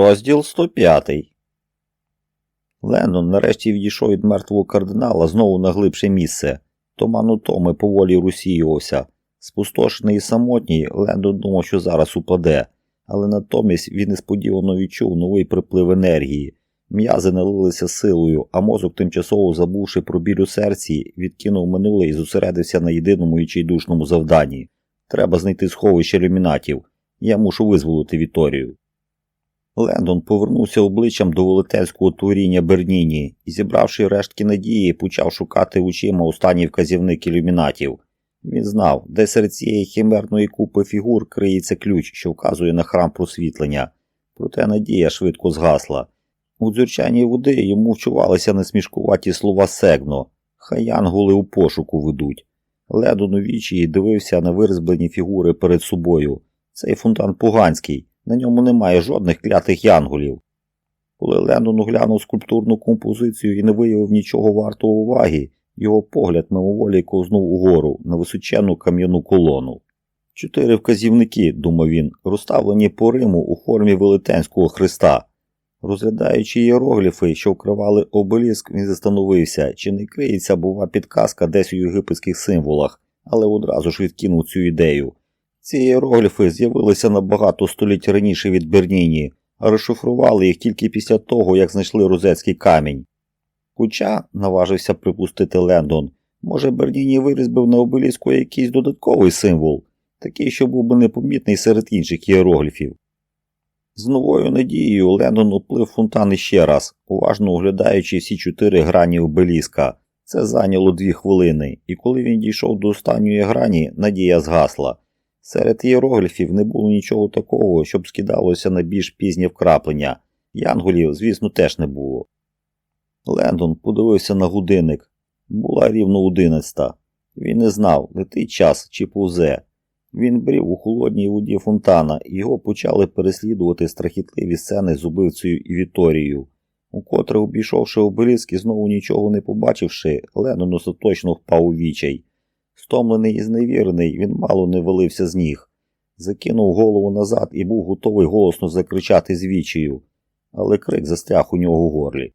Розділ 105 Леннон нарешті відійшов від мертвого кардинала знову на глибше місце. Туман утоми поволі розсіювався. Спустошений і самотній, Лендон думав, що зараз упаде, але натомість він несподівано відчув новий приплив енергії. М'язи налилися силою, а мозок, тимчасово забувши про біль у серці, відкинув минуле і зосередився на єдиному і чайдушному завданні. Треба знайти сховище ілюмінатів. Я мушу визволити Віторію. Лендон повернувся обличчям до велетенського творіння Берніні і, зібравши рештки надії, почав шукати очима останній вказівник ілюмінатів. Він знав, де серед цієї химерної купи фігур криється ключ, що вказує на храм просвітлення. Проте надія швидко згасла. У дзюрчаній води йому вчувалися несмішкуваті слова сегно. Хай янголи у пошуку ведуть. Ледон у вічі дивився на вирізблені фігури перед собою. Цей фонтан поганський, на ньому немає жодних клятих янголів. Коли Лендон оглянув скульптурну композицію і не виявив нічого вартого уваги, його погляд мимоволі ковзнув угору на височенну кам'яну колону. Чотири вказівники, думав він, розставлені по Риму у формі велетенського хреста. Розглядаючи іерогліфи, що вкривали обеліск, він застановився, чи не криється, бува, підказка десь у єгипетських символах, але одразу ж відкинув цю ідею. Ці іерогліфи з'явилися набагато століть раніше від Берніні, а розшифрували їх тільки після того, як знайшли розецький камінь. Хоча, наважився припустити Лендон, може Берніні вирізбив на обеліску якийсь додатковий символ, такий, що був би непомітний серед інших іерогліфів. З новою надією Лендон уплив фонтан іще раз, уважно оглядаючи всі чотири грані обеліска. Це зайняло дві хвилини, і коли він дійшов до останньої грані, надія згасла. Серед іерогліфів не було нічого такого, щоб скидалося на більш пізнє вкраплення. Янголів, звісно, теж не було. Лендон подивився на годинник. Була рівно одинадцята. Він не знав, летить час чи повзе. Він брів у холодній воді фонтана, і його почали переслідувати страхітливі сцени з убивцею і Віторією. Укотре, обійшовши обеліск і знову нічого не побачивши, Леннон остаточно впав у вічай. Стомлений і зневірений, він мало не валився з ніг. Закинув голову назад і був готовий голосно закричати з вічею, але крик застряг у нього в горлі.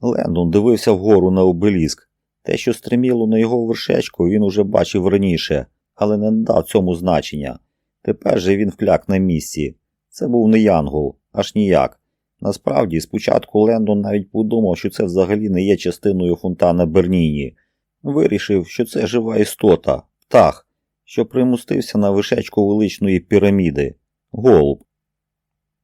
Лендон дивився вгору на обеліск. Те, що стриміло на його вершечку, він уже бачив раніше, але не надав цьому значення. Тепер же він вкляк на місці. Це був не Янгол, аж ніяк. Насправді, спочатку Лендон навіть подумав, що це взагалі не є частиною фонтана Берніні. Вирішив, що це жива істота, птах, що примустився на вишечку величної піраміди голуб.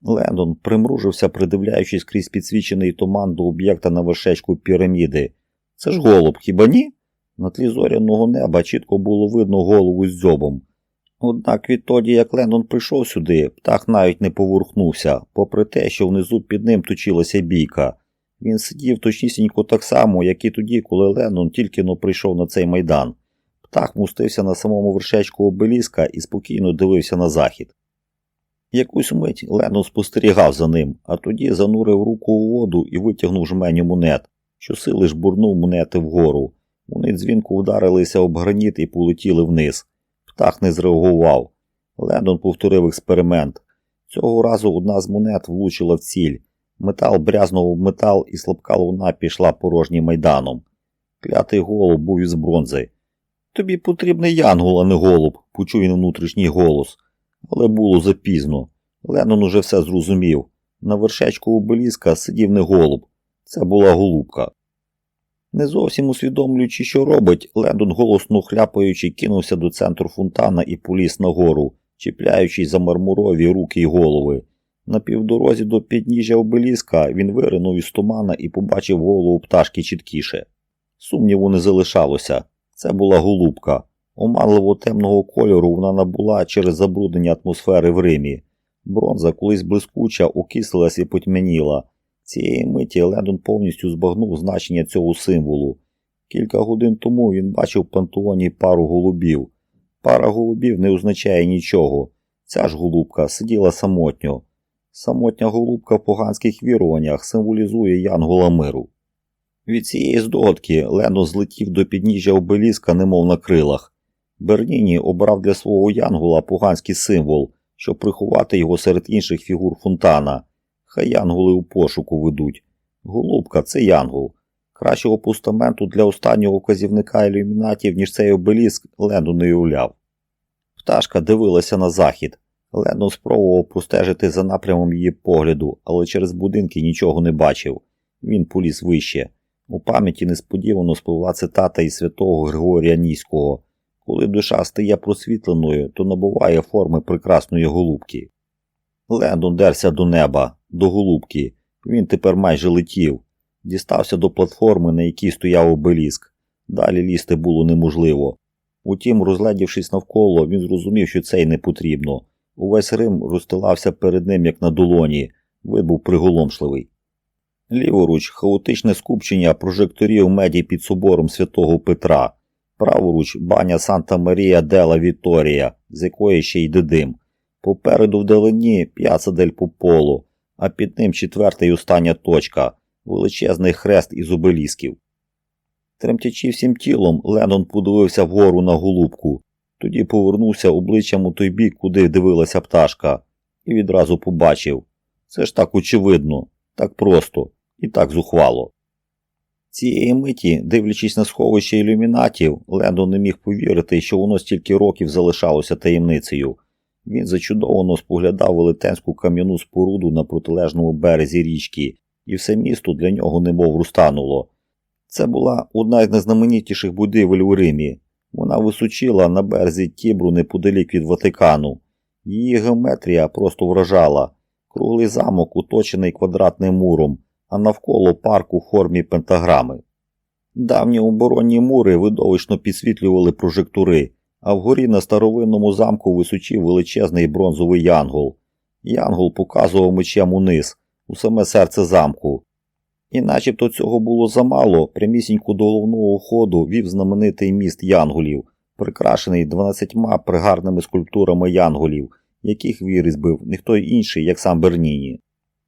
Лендон примружився, придивляючись крізь підсвічений туман до об'єкта на вершечку піраміди. Це ж голуб, хіба ні? На тлі зоряного неба чітко було видно голову з дзьобом. Однак відтоді, як Лендон прийшов сюди, птах навіть не поворухнувся, попри те, що внизу під ним точилася бійка. Він сидів точнісінько так само, як і тоді, коли Леннон тільки но прийшов на цей майдан. Птах мустився на самому вершечку обеліска і спокійно дивився на захід. Якусь мить Леннон спостерігав за ним, а тоді занурив руку у воду і витягнув жменю монет, що сили ж бурнув монети вгору. Вони дзвінку вдарилися об граніт і полетіли вниз. Птах не зреагував. Леннон повторив експеримент. Цього разу одна з монет влучила в ціль. Метал брязнув метал, і слабка луна пішла порожнім майданом. Клятий голуб був із бронзи. Тобі потрібний янгол, а не голуб, почув він внутрішній голос. Але було запізно. Леннон уже все зрозумів. На вершечку обеліска сидів не голуб. Це була голубка. Не зовсім усвідомлюючи, що робить, Лендон голосно хляпаючи, кинувся до центру фонтана і поліз нагору, чіпляючись за мармурові руки й голови. На півдорозі до підніжжя обеліска він виринув із тумана і побачив голову пташки чіткіше. Сумніву не залишалося. Це була голубка. Оманливо темного кольору вона набула через забруднення атмосфери в Римі. Бронза, колись блискуча, окислилась і потьмяніла. Цієї миті Лендон повністю збагнув значення цього символу. Кілька годин тому він бачив в пантеоні пару голубів. Пара голубів не означає нічого. Ця ж голубка сиділа самотньо. Самотня голубка в поганських віруваннях символізує Янгола миру. Від цієї здогадки Лено злетів до підніжжя обеліска, немов на крилах. Берніні обрав для свого Янгола поганський символ, щоб приховати його серед інших фігур фонтана. Хай янголи у пошуку ведуть. Голубка, це янгол. Кращого постаменту для останнього вказівника ілюмінатів, ніж цей обеліск, Лендон не уявляв. Пташка дивилася на захід. Лендон спробував простежити за напрямом її погляду, але через будинки нічого не бачив. Він поліз вище. У пам'яті несподівано спливла цитата із святого Григорія Ніського Коли душа стає просвітленою, то набуває форми прекрасної голубки. Лендон дерся до неба, до голубки. Він тепер майже летів. Дістався до платформи, на якій стояв обеліск. Далі лізти було неможливо. Утім, розглядівшись навколо, він зрозумів, що це й не потрібно. Увесь Рим розстилався перед ним, як на долоні. Вид був приголомшливий. Ліворуч хаотичне скупчення прожекторів меді під собором святого Петра, праворуч баня Санта Марія Дела Віторія, з якої ще йде дим. Попереду вдалині п'яца дель Пополо, а під ним четверта й остання точка величезний хрест із обелісків. Тремтячи всім тілом, Леннон подивився вгору на голубку, тоді повернувся обличчям у той бік, куди дивилася пташка, і відразу побачив це ж так очевидно, так просто і так зухвало. Цієї миті, дивлячись на сховище ілюмінатів, Лендон не міг повірити, що воно стільки років залишалося таємницею. Він зачудовано споглядав велетенську кам'яну споруду на протилежному березі річки, і все місто для нього немов розтануло. Це була одна з найзнаменітіших будівель у Римі. Вона височила на березі Тібру неподалік від Ватикану. Її геометрія просто вражала. Круглий замок, оточений квадратним муром, а навколо парк у формі пентаграми. Давні оборонні мури видовищно підсвітлювали прожектори, а вгорі на старовинному замку височив величезний бронзовий янгол. Янгол показував мечем униз, у саме серце замку. І начебто цього було замало, прямісінько до головного входу вів знаменитий міст янголів, прикрашений дванадцятьма пригарними скульптурами янголів, яких вирізбив ніхто інший, як сам Берніні.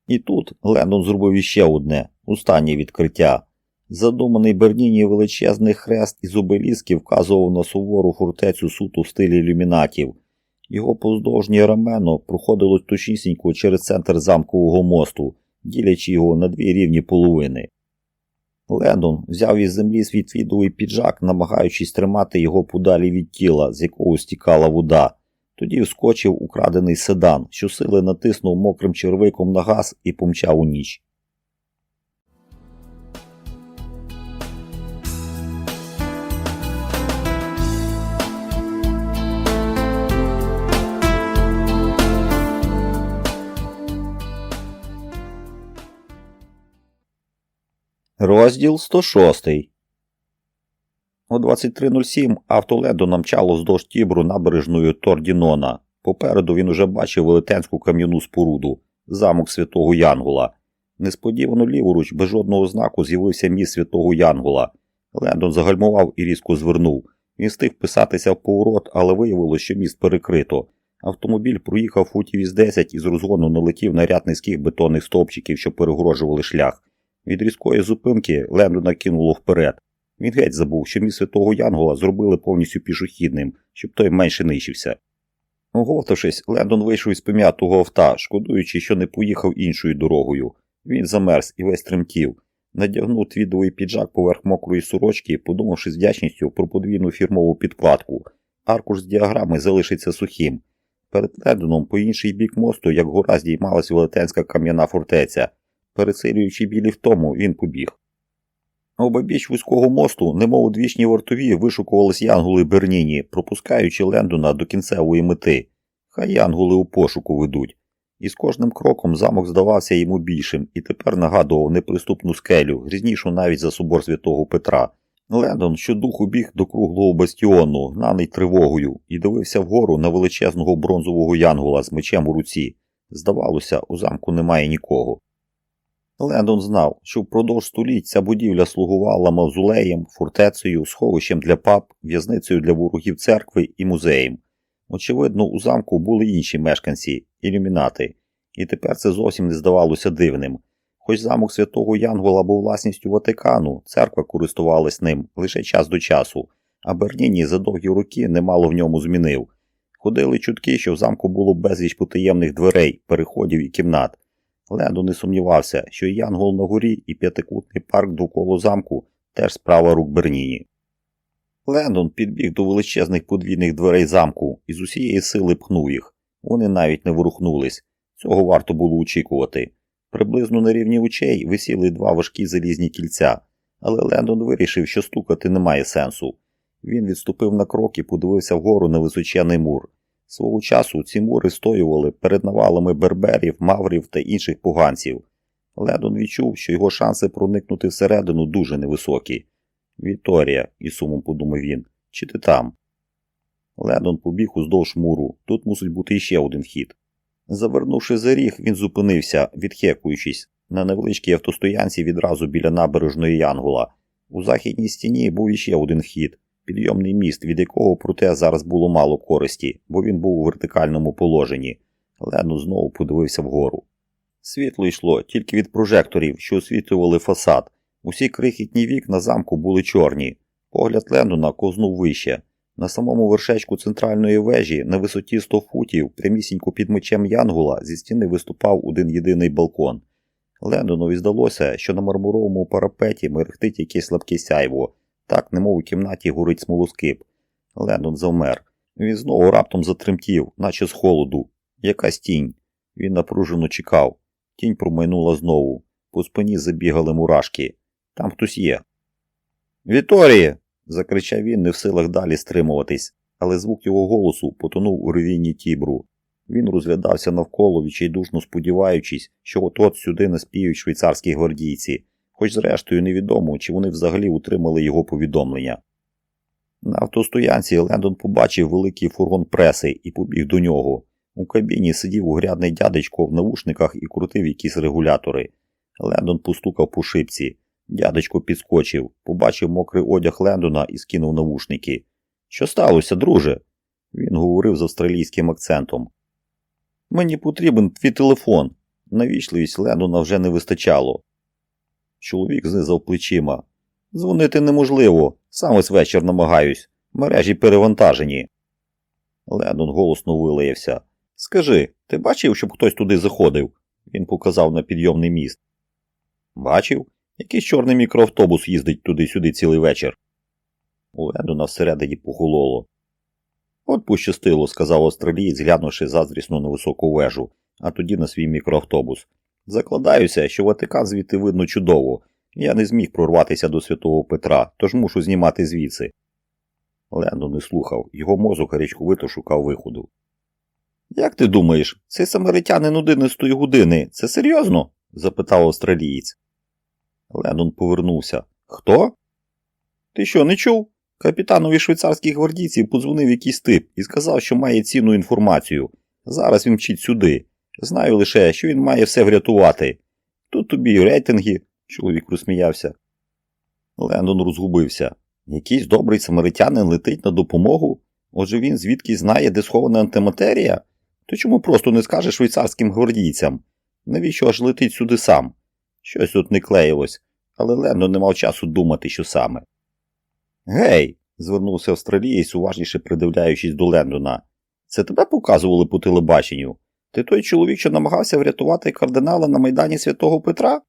І тут Лендон зробив іще одне останнє відкриття. Задуманий Берніні величезний хрест із обелісків вказував на сувору фортецю суту в стилі ілюмінатів. Його поздовжнє рамено проходило точнісінько через центр замкового мосту, ділячи його на дві рівні половини. Лендон взяв із землі свій твідовий піджак, намагаючись тримати його подалі від тіла, з якого стікала вода. Тоді вскочив украдений седан, що сили натиснув мокрим червиком на газ і помчав у ніч. Розділ 106 О 23.07 авто Лендона мчало вздовж Тібру набережною Тордінона. Попереду він уже бачив велетенську кам'яну споруду, замок святого Янгола. Несподівано ліворуч, без жодного знаку, з'явився міст святого Янгола. Лендон загальмував і різко звернув. Він встиг вписатися в поворот, але виявилося, що міст перекрито. Автомобіль проїхав футів із 10 і з розгону налетів на ряд низьких бетонних стовпчиків, що перегорожували шлях. Від різкої зупинки Лендона кинуло вперед. Він геть забув, що міст святого Янгола зробили повністю пішохідним, щоб той менше нищився. Оговтавшись, Лендон вийшов із пом'ятого авта, шкодуючи, що не поїхав іншою дорогою. Він замерз і весь тремтів. Надягнув твідовий піджак поверх мокрої сорочки, подумавши з вдячністю про подвійну фірмову підкладку. Аркуш з діаграми залишиться сухим. Перед Лендоном по інший бік мосту, як гора здіймалась велетенська кам'яна фортеця. Пересилюючи білі втому, він побіг. Обабіч вузького мосту, немов у двічній вартові, вишукувались янголи Берніні, пропускаючи Лендона до кінцевої мети. Хай янголи у пошуку ведуть. І з кожним кроком замок здавався йому більшим і тепер нагадував неприступну скелю, грізнішу навіть за собор святого Петра. Лендон щодуху біг до круглого бастіону, гнаний тривогою, і дивився вгору на величезного бронзового янгола з мечем у руці. Здавалося, у замку немає нікого. Лендон знав, що впродовж століть ця будівля слугувала мавзолеєм, фортецею, сховищем для пап, в'язницею для ворогів церкви і музеєм. Очевидно, у замку були інші мешканці, ілюмінати, і тепер це зовсім не здавалося дивним. Хоч замок святого Янгола був власністю Ватикану, церква користувалась ним лише час до часу, а Берніні за довгі роки немало в ньому змінив. Ходили чутки, що в замку було безліч потаємних дверей, переходів і кімнат. Лендо не сумнівався, що і Янгол на горі і п'ятикутний парк довкола замку теж справа рук Берніні. Лендон підбіг до величезних подвійних дверей замку і з усієї сили пхнув їх. Вони навіть не ворухнулись. Цього варто було очікувати. Приблизно на рівні очей висіли два важкі залізні кільця, але Лендон вирішив, що стукати немає сенсу. Він відступив на крок і подивився вгору на височений мур. Свого часу ці мури стоювали перед навалами берберів, маврів та інших поганців. Лендон відчув, що його шанси проникнути всередину дуже невисокі. Вікторія, із сумом подумав він, чи ти там? Лендон побіг уздовж муру, тут мусить бути іще один вхід. Завернувши за ріг, він зупинився, відхекуючись, на невеличкій автостоянці відразу біля набережної Янгола. У західній стіні був іще один вхід, підйомний міст, від якого проте зараз було мало користі, бо він був у вертикальному положенні. Лендон знову подивився вгору. Світло йшло тільки від прожекторів, що освітлювали фасад. Усі крихітні вікна замку були чорні. Погляд Лендона кознув вище. На самому вершечку центральної вежі, на висоті 100 футів, прямісінько під мечем Янгула, зі стіни виступав один єдиний балкон. Лендонові здалося, що на мармуровому парапеті мерехтить якесь слабке сяйво, так, немов у кімнаті горить смолоскип. Лендон завмер. Він знову раптом затремтів, наче з холоду. Якась тінь. Він напружено чекав. Тінь промайнула знову. По спині забігали мурашки. Там хтось є. Віторіє! закричав він, не в силах далі стримуватись, але звук його голосу потонув у ревінні тібру. Він розглядався навколо, відчайдушно сподіваючись, що от-от сюди наспіють швейцарські гвардійці, хоч зрештою невідомо, чи вони взагалі утримали його повідомлення. На автостоянці Лендон побачив великий фургон преси і побіг до нього. У кабіні сидів угрядний дядечко в навушниках і крутив якісь регулятори. Лендон постукав по шипці. Дядечко підскочив, побачив мокрий одяг Лендона і скинув навушники. Що сталося, друже? Він говорив з австралійським акцентом. Мені потрібен твій телефон. Навічливість Лендона вже не вистачало. Чоловік знизав плечима. Дзвонити неможливо, сам ось вечір намагаюсь. Мережі перевантажені. Лендон голосно вилаявся. Скажи, ти бачив, щоб хтось туди заходив? Він показав на підйомний міст. Бачив? Якийсь чорний мікроавтобус їздить туди-сюди цілий вечір. У Лендона всередині похололо. От пощастило, сказав австралієць, глянувши заздрісно на високу вежу, а тоді на свій мікроавтобус. Закладаюся, що Ватикан звідти видно чудово. Я не зміг прорватися до святого Петра, тож мушу знімати звідси. Лендон не слухав, його мозок гарячковито шукав виходу. Як ти думаєш, цей самаритянин одинадцятої години це серйозно? запитав австралієць. Лендон повернувся. Хто? Ти що, не чув? Капітанові швейцарських гвардійців подзвонив якийсь тип і сказав, що має цінну інформацію. Зараз він мчить сюди. Знаю лише, що він має все врятувати. Тут тобі й рейтинги, чоловік розсміявся. Лендон розгубився. Якийсь добрий самаритянин летить на допомогу? Отже він звідки знає, де схована антиматерія? То чому просто не скаже швейцарським гвардійцям? Навіщо аж летить сюди сам? Щось тут не клеїлось, але Лендон не мав часу думати, що саме. Гей, звернувся австралієць, уважніше придивляючись до Лендона. Це тебе показували по телебаченню? Ти той чоловік, що намагався врятувати кардинала на майдані святого Петра?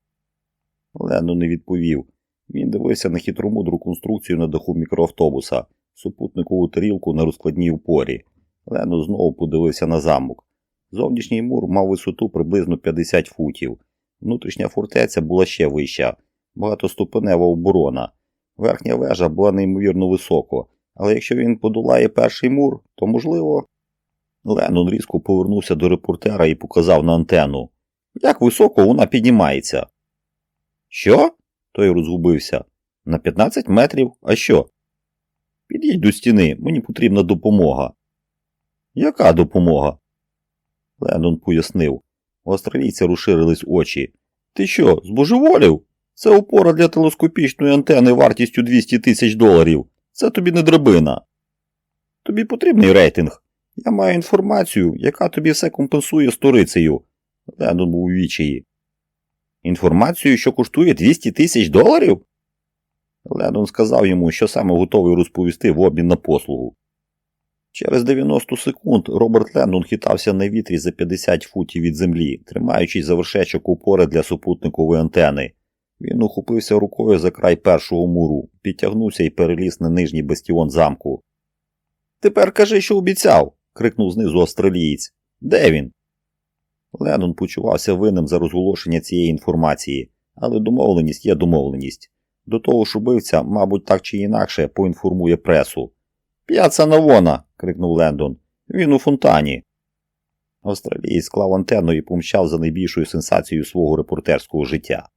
Лендон не відповів. Він дивився на хитромудру конструкцію на даху мікроавтобуса, супутникову тарілку на розкладній упорі. Лендон знову подивився на замок. Зовнішній мур мав висоту приблизно 50 футів. Внутрішня фортеця була ще вища, багатоступенева оборона. Верхня вежа була неймовірно високо, але якщо він подолає перший мур, то можливо. Леннон різко повернувся до репортера і показав на антенну. Як високо вона піднімається? Що? Той розгубився. На 15 метрів, а що? Під'їдь до стіни, мені потрібна допомога. Яка допомога? Леннон пояснив. У австралійця розширились очі. Ти що, збожеволів? Це опора для телескопічної антени вартістю 200 тисяч доларів. Це тобі не драбина. Тобі потрібний рейтинг. Я маю інформацію, яка тобі все компенсує сторицею. Лендон був у вічії. Інформацію, що коштує 200 тисяч доларів? Лендон сказав йому, що саме готовий розповісти в обмін на послугу. Через 90 секунд Роберт Лендон хитався на вітрі за 50 футів від землі, тримаючись за вершечок упори для супутникової антени. Він ухопився рукою за край першого муру, підтягнувся і переліз на нижній бастіон замку. Тепер кажи, що обіцяв. Крикнув знизу австралієць. Де він? Леннон почувався винним за розголошення цієї інформації, але домовленість є домовленість. До того ж убивця, мабуть, так чи інакше поінформує пресу. П'яца навона. крикнув Лендон. Він у фонтані. Австралієць склав антенну і помчав за найбільшою сенсацією свого репортерського життя.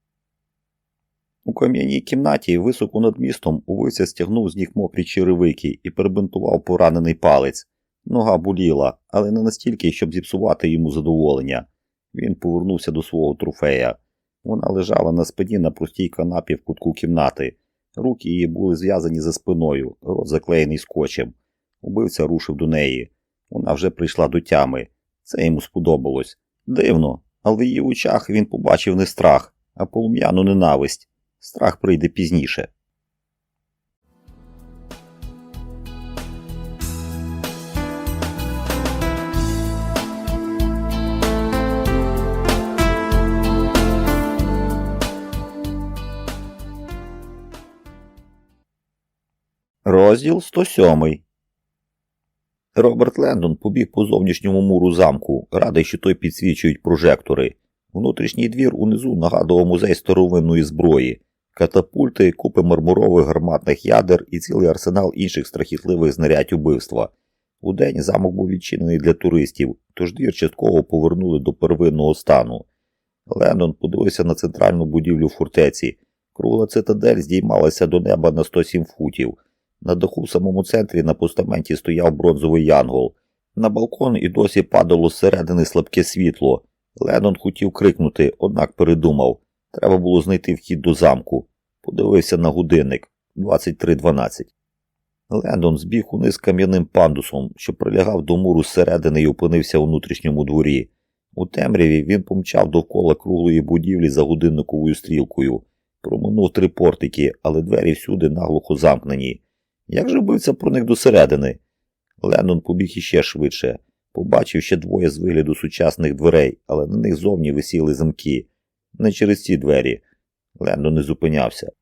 У кам'яній кімнаті високо над містом убивця стягнув з ніг мокрі черевики і перебинтував поранений палець. Нога боліла, але не настільки, щоб зіпсувати йому задоволення. Він повернувся до свого трофея. Вона лежала на спині на простій канапі в кутку кімнати. Руки її були зв'язані за спиною, рот заклеєний скотчем. Убивця рушив до неї. Вона вже прийшла до тями. Це йому сподобалось. Дивно, але в її очах він побачив не страх, а полум'яну ненависть. Страх прийде пізніше. Розділ 107 Роберт Лендон побіг по зовнішньому муру замку, радий, що той підсвічують прожектори. Внутрішній двір унизу нагадував музей старовинної зброї, катапульти, купи мармурових гарматних ядер і цілий арсенал інших страхітливих знарядь убивства. Удень замок був відчинений для туристів, тож двір частково повернули до первинного стану. Лендон подивився на центральну будівлю фортеці. Кругла цитадель здіймалася до неба на 107 футів. На даху в самому центрі на постаменті стояв бронзовий янгол. На балкон і досі падало зсередини слабке світло. Леннон хотів крикнути, однак передумав. Треба було знайти вхід до замку. Подивився на годинник 23.12. Лендон збіг униз кам'яним пандусом, що прилягав до муру зсередини і опинився у внутрішньому дворі. У темряві він помчав довкола круглої будівлі за годинниковою стрілкою. Проминув три портики, але двері всюди наглухо замкнені. Як же вбивця проник до середини? Леннон побіг іще швидше. Побачив ще двоє з вигляду сучасних дверей, але на них зовні висіли замки. Не через ці двері. Лендон не зупинявся.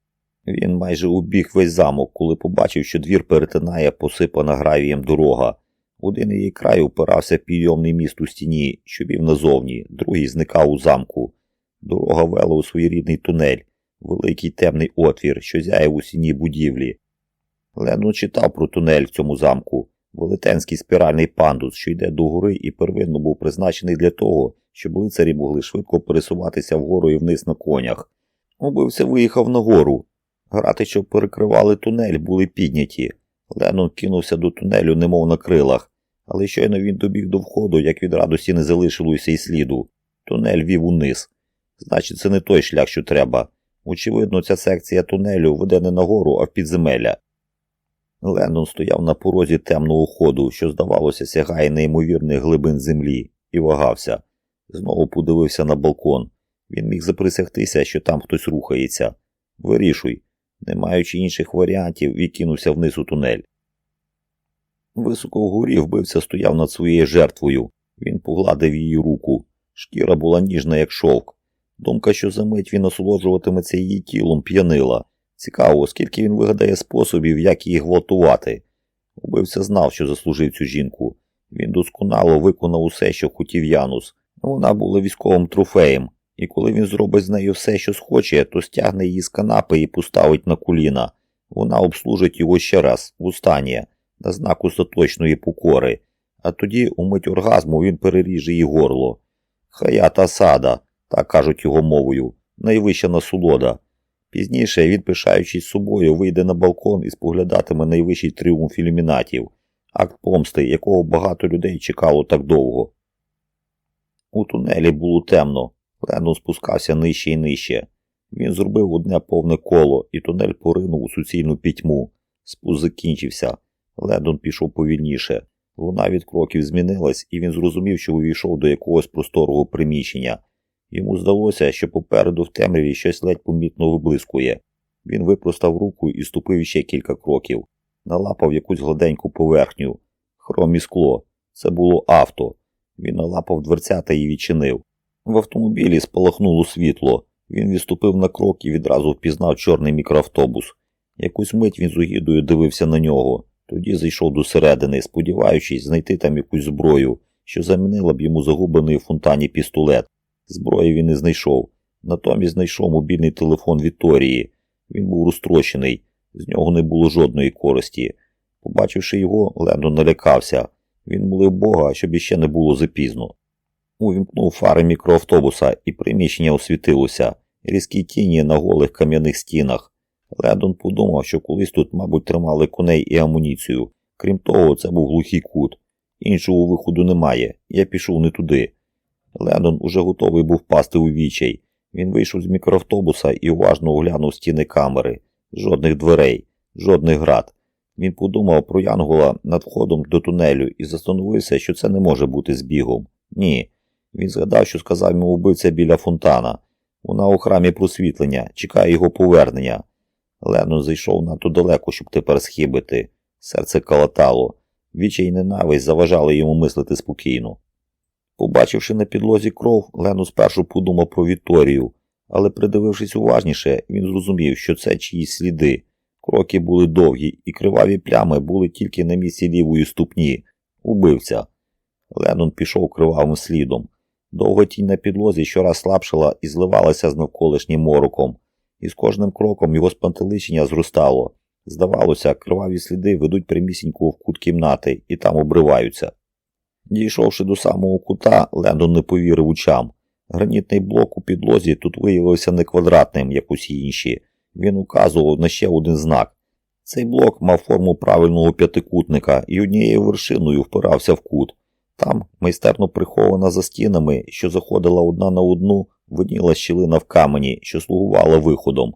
Він майже убіг весь замок, коли побачив, що двір перетинає посипана гравієм дорога. Один її край упирався підйомний міст у стіні, що вів назовні, другий зникав у замку. Дорога вела у своєрідний тунель, великий темний отвір, що зяє у стіні будівлі. Леннон читав про тунель в цьому замку, велетенський спіральний пандус, що йде до гори і первинно був призначений для того, щоб лицарі могли швидко пересуватися вгору і вниз на конях. Убивця виїхав на гору. Грати, що перекривали тунель, були підняті. Леннон кинувся до тунелю, немов на крилах, але щойно він добіг до входу, як від радості не залишилося й сліду. Тунель вів униз. Значить, це не той шлях, що треба. Очевидно, ця секція тунелю веде не нагору, а в підземелля. Лендон стояв на порозі темного ходу, що, здавалося, сягає неймовірних глибин землі, і вагався. Знову подивився на балкон. Він міг заприсягтися, що там хтось рухається. Вирішуй, не маючи інших варіантів, відкинувся вниз у тунель. Високо вгорі вбивця стояв над своєю жертвою. Він погладив її руку. Шкіра була ніжна, як шовк. Думка, що за мить він насолоджуватиметься її тілом, п'янила. Цікаво, скільки він вигадає способів, як її гвалтувати. Убивця знав, що заслужив цю жінку. Він досконало виконав усе, що хотів Янус. Вона була військовим трофеєм, і коли він зробить з нею все, що схоче, то стягне її з канапи і поставить на коліна. Вона обслужить його ще раз, в на знак остаточної покори, а тоді, у мить оргазму, він переріже її горло. Хаята сада, так кажуть його мовою, найвища насолода. Пізніше він, пишаючись собою, вийде на балкон і споглядатиме найвищий тріумф ілюмінатів, акт помсти, якого багато людей чекало так довго. У тунелі було темно, Леннон спускався нижче і нижче. Він зробив одне повне коло, і тунель поринув у суцільну пітьму. Спуск закінчився. Леннон пішов повільніше. Луна від кроків змінилась, і він зрозумів, що увійшов до якогось просторого приміщення. Йому здалося, що попереду в темряві щось ледь помітно виблискує. Він випростав руку і ступив ще кілька кроків, налапав якусь гладеньку поверхню. хром і скло. Це було авто. Він налапав дверцята і відчинив. В автомобілі спалахнуло світло. Він відступив на крок і відразу впізнав чорний мікроавтобус. Якусь мить він з угідою дивився на нього, тоді зайшов до середини, сподіваючись знайти там якусь зброю, що замінила б йому загублений у фонтані пістолет. Зброї він не знайшов. Натомість знайшов мобільний телефон Вікторії. Він був розтрощений, з нього не було жодної користі. Побачивши його, Лендон налякався. Він молив Бога, щоб іще не було запізно. Увімкнув фари мікроавтобуса, і приміщення освітилося, різкі тіні на голих кам'яних стінах. Лендон подумав, що колись тут, мабуть, тримали коней і амуніцію. Крім того, це був глухий кут. Іншого виходу немає, я пішов не туди. Лендон уже готовий був пасти у вічай. Він вийшов з мікроавтобуса і уважно оглянув стіни камери. Жодних дверей, жодних град. Він подумав про Янгола над входом до тунелю і застановився, що це не може бути збігом. Ні. Він згадав, що сказав йому вбивця біля фонтана. Вона у храмі просвітлення, чекає його повернення. Ленон зайшов надто далеко, щоб тепер схибити. Серце калатало. Вічай і ненависть заважали йому мислити спокійно. Побачивши на підлозі кров, Лену спершу подумав про Вікторію, але, придивившись уважніше, він зрозумів, що це чиїсь сліди. Кроки були довгі, і криваві плями були тільки на місці лівої ступні. Убивця. Леннон пішов кривавим слідом. Довга тінь на підлозі щораз слабшала і зливалася з навколишнім мороком, і з кожним кроком його спантеличення зростало. Здавалося, криваві сліди ведуть прямісінько в кут кімнати і там обриваються. Дійшовши до самого кута, Лендон не повірив очам. Гранітний блок у підлозі тут виявився не квадратним, як усі інші. Він указував на ще один знак. Цей блок мав форму правильного п'ятикутника і однією вершиною впирався в кут. Там, майстерно прихована за стінами, що заходила одна на одну, видніла щілина в камені, що слугувала виходом.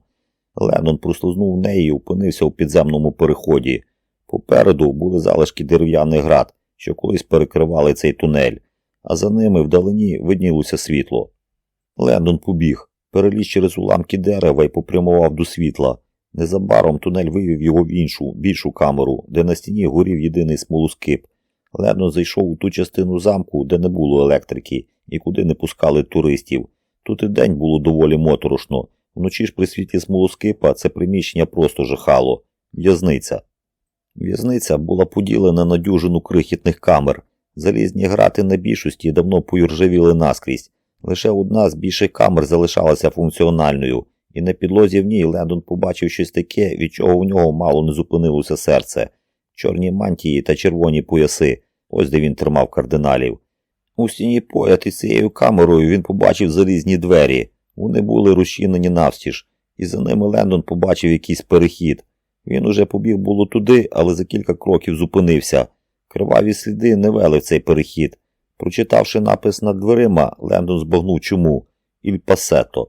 Леннон прослизнув неї і опинився у підземному переході. Попереду були залишки дерев'яних град, що колись перекривали цей тунель, а за ними вдалині виднілося світло. Лендон побіг, переліз через уламки дерева і попрямував до світла. Незабаром тунель вивів його в іншу, більшу камеру, де на стіні горів єдиний смолоскип. Лендон зайшов у ту частину замку, де не було електрики і куди не пускали туристів. Тут і день було доволі моторошно. Вночі ж при світлі смолоскипа це приміщення просто жахало. В'язниця. В'язниця була поділена на дюжину крихітних камер. Залізні грати на більшості давно поюржавіли наскрізь. Лише одна з більших камер залишалася функціональною, і на підлозі в ній Лендон побачив щось таке, від чого в нього мало не зупинилося серце. Чорні мантії та червоні пояси, ось де він тримав кардиналів. У стіні поряд із цією камерою він побачив залізні двері. Вони були розчинені навстіж, і за ними Лендон побачив якийсь перехід. Він уже побіг було туди, але за кілька кроків зупинився. Криваві сліди не вели в цей перехід. Прочитавши напис над дверима, Лендон збагнув чому Іль Пасето.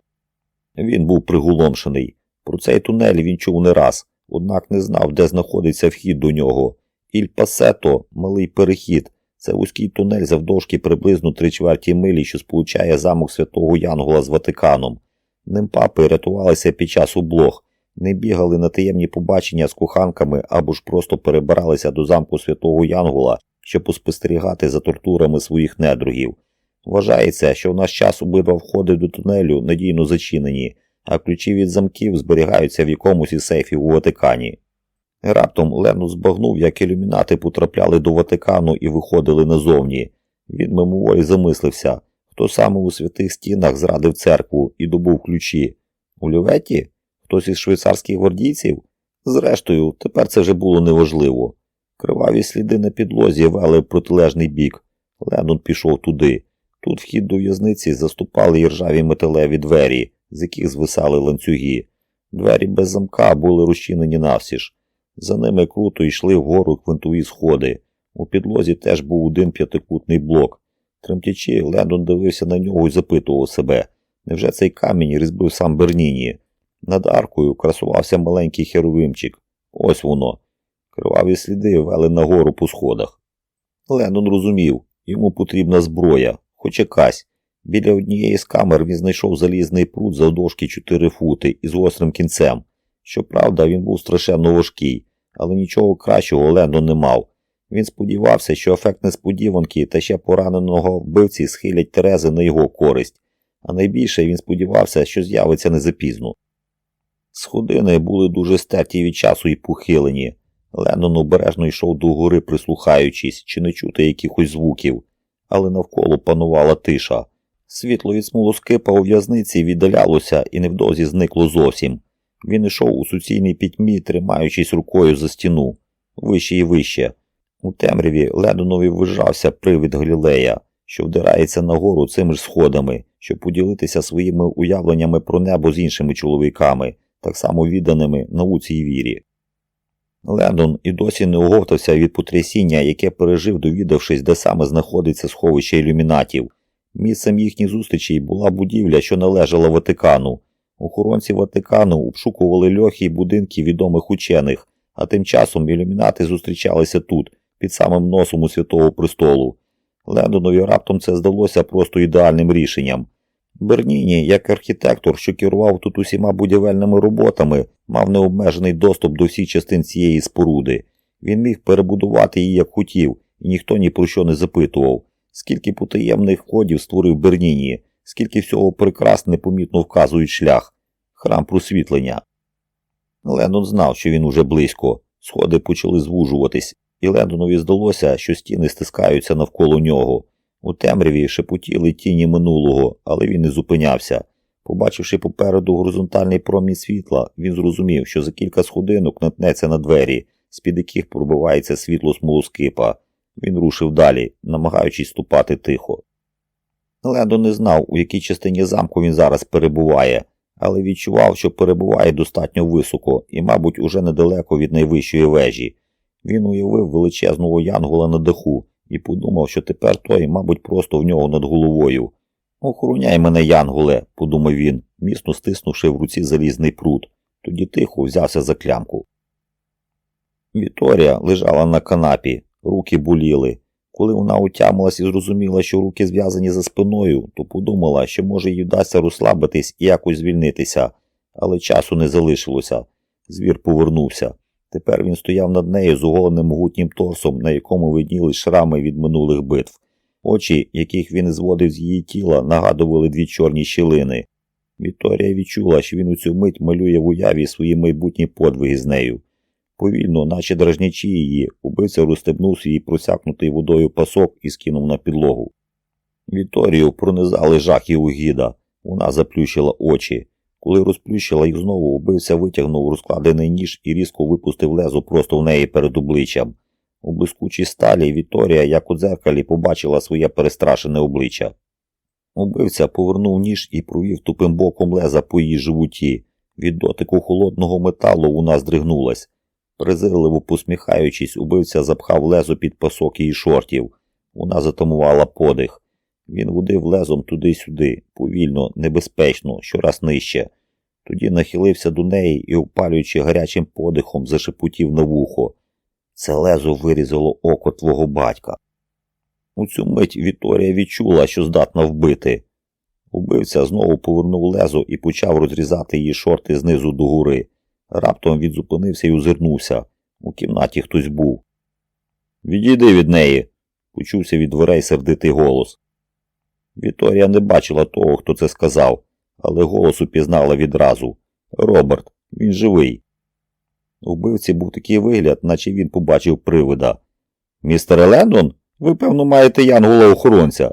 Він був приголомшений. Про цей тунель він чув не раз, однак не знав, де знаходиться вхід до нього. Іль Пасето малий перехід. Це вузький тунель завдовжки приблизно три чверті милі, що сполучає замок святого Янгола з Ватиканом. Ним папи рятувалися під час облог, не бігали на таємні побачення з коханками або ж просто перебиралися до замку святого Янгола, щоб поспостерігати за тортурами своїх недругів. Вважається, що в наш час обидва входи до тунелю надійно зачинені, а ключі від замків зберігаються в якомусь із сейфів у Ватикані. Раптом Лену збагнув, як ілюмінати потрапляли до Ватикану і виходили назовні. Він мимоволі замислився, хто саме у святих стінах зрадив церкву і добув ключі. У Люветі? Хтось із швейцарських гвардійців? Зрештою, тепер це вже було неважливо. Криваві сліди на підлозі вели в протилежний бік. Леннон пішов туди. Тут вхід до в'язниці заступали іржаві металеві двері, з яких звисали ланцюги. Двері без замка були розчинені навсіж. За ними круто йшли вгору квинтові сходи. У підлозі теж був один п'ятикутний блок. Тремтячи, Лендон дивився на нього і запитував себе, невже цей камінь різьбив сам Берніні? Над аркою красувався маленький херовимчик. Ось воно. Криваві сліди вели нагору по сходах. Лендон розумів, йому потрібна зброя, хоч якась. Біля однієї з камер він знайшов залізний прут завдовжки 4 фути із гострим кінцем. Щоправда, він був страшенно важкий, але нічого кращого Лендон не мав. Він сподівався, що ефект несподіванки та ще пораненого вбивці схилять Терези на його користь, а найбільше він сподівався, що з'явиться не запізно. Сходини були дуже стерті від часу і похилені. Леннон обережно йшов до гори, прислухаючись, чи не чути якихось звуків, але навколо панувала тиша. Світло від смолоскипа у в'язниці віддалялося і невдовзі зникло зовсім. Він йшов у суцільній пітьмі, тримаючись рукою за стіну, вище і вище. У темряві Леннонові ввижався привід Галілея, що вдирається нагору цими ж сходами, щоб поділитися своїми уявленнями про небо з іншими чоловіками, так само відданими науці й вірі. Лендон і досі не оговтався від потрясіння, яке пережив, довідавшись, де саме знаходиться сховище ілюмінатів. Місцем їхніх зустрічей була будівля, що належала Ватикану. Охоронці Ватикану обшукували льохи й будинки відомих учених, а тим часом ілюмінати зустрічалися тут, під самим носом у Святого Престолу. Лендонові раптом це здалося просто ідеальним рішенням. Берніні, як архітектор, що керував тут усіма будівельними роботами, мав необмежений доступ до всіх частин цієї споруди. Він міг перебудувати її як хотів, і ніхто ні про що не запитував. Скільки потаємних ходів створив Берніні, скільки всього прекрасно непомітно вказують шлях, храм просвітлення. Лендон знав, що він уже близько. Сходи почали звужуватись, і Лендонові здалося, що стіни стискаються навколо нього. У темряві шепотіли тіні минулого, але він не зупинявся. Побачивши попереду горизонтальний промінь світла, він зрозумів, що за кілька сходинок натнеться на двері, з-під яких пробивається світло смолоскипа. Він рушив далі, намагаючись ступати тихо. Лендо не знав, у якій частині замку він зараз перебуває, але відчував, що перебуває достатньо високо і, мабуть, уже недалеко від найвищої вежі. Він уявив величезного янгола на даху і подумав, що тепер той, мабуть, просто в нього над головою. Охороняй мене, Янголе, подумав він, міцно стиснувши в руці залізний прут, тоді тихо взявся за клямку. Віторія лежала на канапі, руки боліли. Коли вона утямилась і зрозуміла, що руки зв'язані за спиною, то подумала, що може їй вдасться розслабитись і якось звільнитися, але часу не залишилося. Звір повернувся. Тепер він стояв над нею з оголеним могутнім торсом, на якому видніли шрами від минулих битв. Очі, яких він зводив з її тіла, нагадували дві чорні щілини. Вікторія відчула, що він у цю мить малює в уяві свої майбутні подвиги з нею. Повільно, наче дражнячи її, убивця розстебнув свій просякнутий водою пасок і скинув на підлогу. Вікторію пронизали жах і угіда. Вона заплющила очі. Коли розплющила їх знову, убивця витягнув розкладений ніж і різко випустив лезо просто в неї перед обличчям. У блискучій сталі Вікторія, як у дзеркалі, побачила своє перестрашене обличчя. Убивця повернув ніж і провів тупим боком леза по її животі. Від дотику холодного металу вона здригнулась. Презирливо посміхаючись, убивця запхав лезо під пасок її шортів. Вона затамувала подих. Він водив лезом туди-сюди, повільно, небезпечно, щораз нижче. Тоді нахилився до неї і, опалюючи гарячим подихом, зашепотів на вухо. Це лезо вирізало око твого батька. У цю мить Вікторія відчула, що здатна вбити. Убивця знову повернув лезо і почав розрізати її шорти знизу до гори. Раптом він зупинився і озирнувся. У кімнаті хтось був. Відійди від неї, почувся від дверей сердитий голос. Вікторія не бачила того, хто це сказав, але голос упізнала відразу. Роберт, він живий. У вбивці був такий вигляд, наче він побачив привида. Містере Лендон, ви, певно, маєте янгола охоронця.